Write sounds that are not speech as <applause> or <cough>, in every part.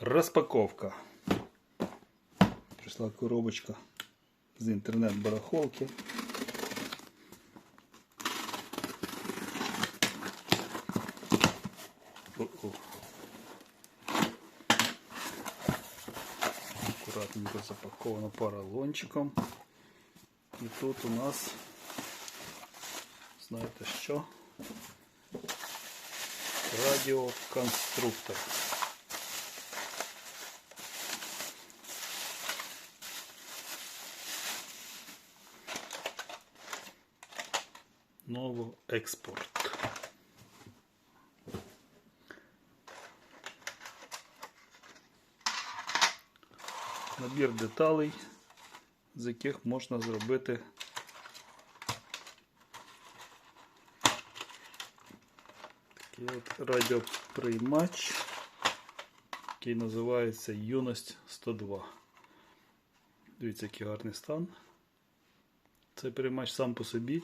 Розпаковка. Прийшла коробочка з інтернет-барахолки. О-о. Аккуратненько запаковано поролончиком. І тут у нас, знаєте що? Радіоконструктор. Ново експорт. Набір деталей, з яких можна зробити такий от радіоприймач, який називається Юність 102. Дивіться, який гарний стан. Цей приймач сам по собі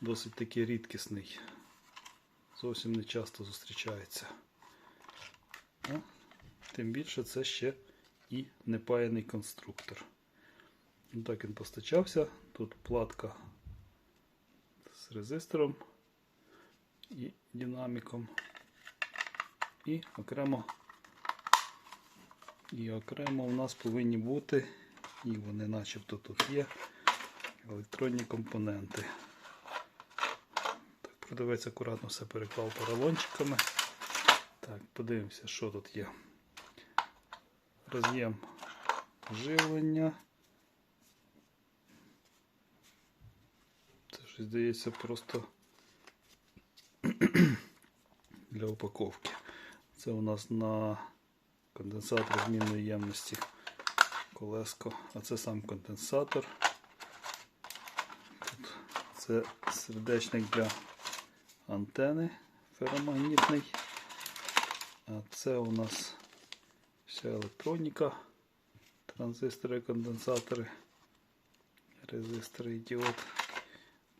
досить таки рідкісний. Зовсім не часто зустрічається. А, тим більше це ще і непаяний конструктор. Ну, Так він постачався. Тут платка з резистором і динаміком. І окремо і окремо у нас повинні бути, і вони начебто тут є, електронні компоненти. Продавець акуратно все переклав поролончиками. Так, подивимося, що тут є. Роз'єм живлення. Це щось здається просто <clears throat> для упаковки. Це у нас на конденсатор змінної ємності колеско, а це сам конденсатор. Тут це сердечник для антени феромагнітний. А це у нас вся електроніка, транзистори, конденсатори, резистори і діод.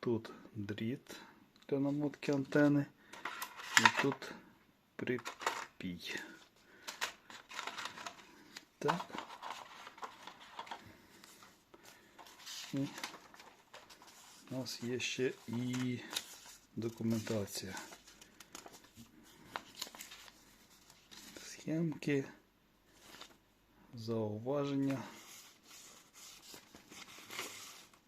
Тут дріт для намотки антени. І тут припій. Так. І у нас є ще і документація. Схемки, зауваження,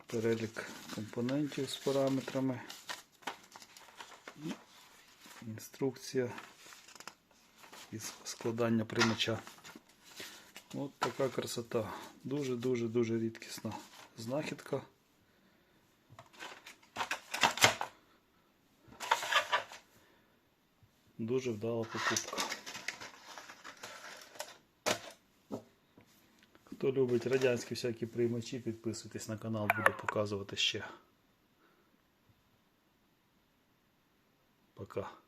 перелік компонентів з параметрами інструкція із складання приймача. От така красота. Дуже-дуже дуже рідкісна знахідка. Дуже вдала покупка. Хто любить радянські всякі приймачі, підписуйтесь на канал, буду показувати ще. Пока.